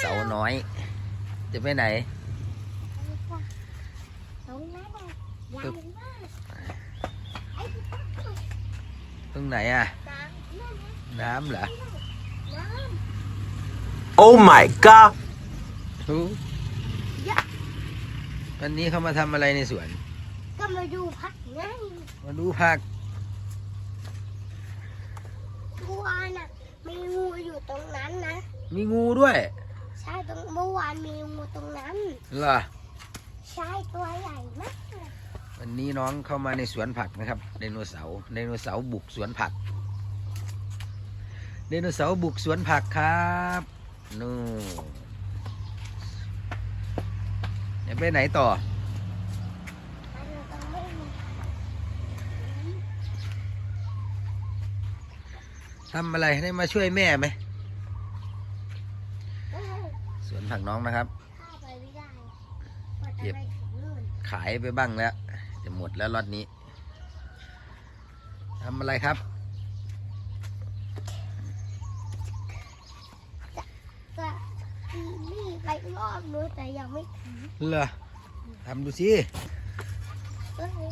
เสาร์น้อย จะไปไหนตรงนั้นน่ะใหญ่มากไอ้ที่ตั้งน้ำตรงไหนอะนั่นนะน้ำเหรอน้ Oh my god! ทุวันนี้เขามาทำอะไรในสวนำก็มาดูพักไงมาดูผักเมื่อวานน่ะมีงูอยู่ตรงนั้นนะ มีงูด้วย ใช่ตรงเมื่อวานมีงูตรงนั้นเหรอใช่ตัวใหญ่มากวันนี้น้องเข้ามาในสวนผักนะครับไดโนเสาร์ไดโนเสาร์บุกสวนผักไดโนเสาร์บุกสวนผักครับนู่นจะไปไหนต่ออันนี้ต้องไม่มีทำอะไรได้มาช่วยแม่ไหม เอ้ย สวนผักน้องนะครับ เข้าไปไม่ได้กว่าจะเก็บไปถึงนู่นขายไปบ้างแล้ว จะหมดแล้วล็อตนี้ทำอะไรครับ จะนี่ไปรอบนู้นแต่ยังไม่ถึงเหรอทำดูสิเอ้ย